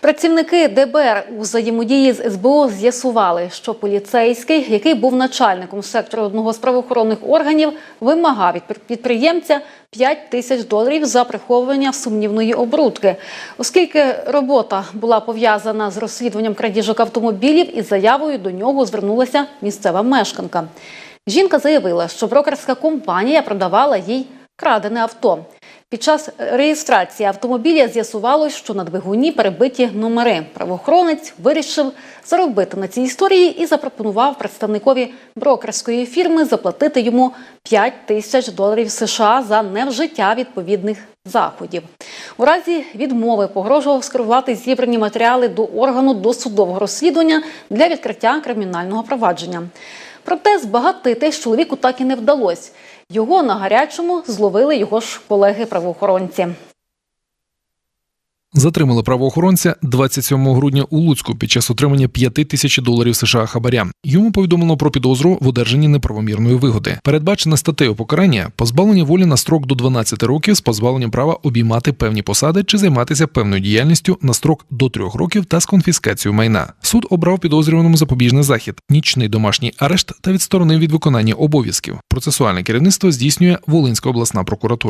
Працівники ДБР у взаємодії з СБУ з'ясували, що поліцейський, який був начальником сектору одного з правоохоронних органів, вимагав від підприємця 5 тисяч доларів за приховування сумнівної оборудки, оскільки робота була пов'язана з розслідуванням крадіжок автомобілів, із заявою до нього звернулася місцева мешканка. Жінка заявила, що брокерська компанія продавала їй крадене авто. Під час реєстрації автомобіля з'ясувалось, що на двигуні перебиті номери. Правоохоронець вирішив заробити на цій історії і запропонував представникові брокерської фірми заплатити йому 5 тисяч доларів США за невжиття відповідних заходів. У разі відмови погрожував скерувати зібрані матеріали до органу досудового розслідування для відкриття кримінального провадження. Проте збагатитись чоловіку так і не вдалося. Його на гарячому зловили його ж колеги-правоохоронці. Затримали правоохоронця 27 грудня у Луцьку під час отримання 5 тисяч доларів США хабаря. Йому повідомлено про підозру в одержанні неправомірної вигоди. Передбачена статтею покарання позбавлення волі на строк до 12 років з позбавленням права обіймати певні посади чи займатися певною діяльністю на строк до 3 років та з конфіскацією майна. Суд обрав підозрюваному запобіжний захід, нічний домашній арешт та відсторонив від виконання обов'язків. Процесуальне керівництво здійснює Волинська обласна прокуратура.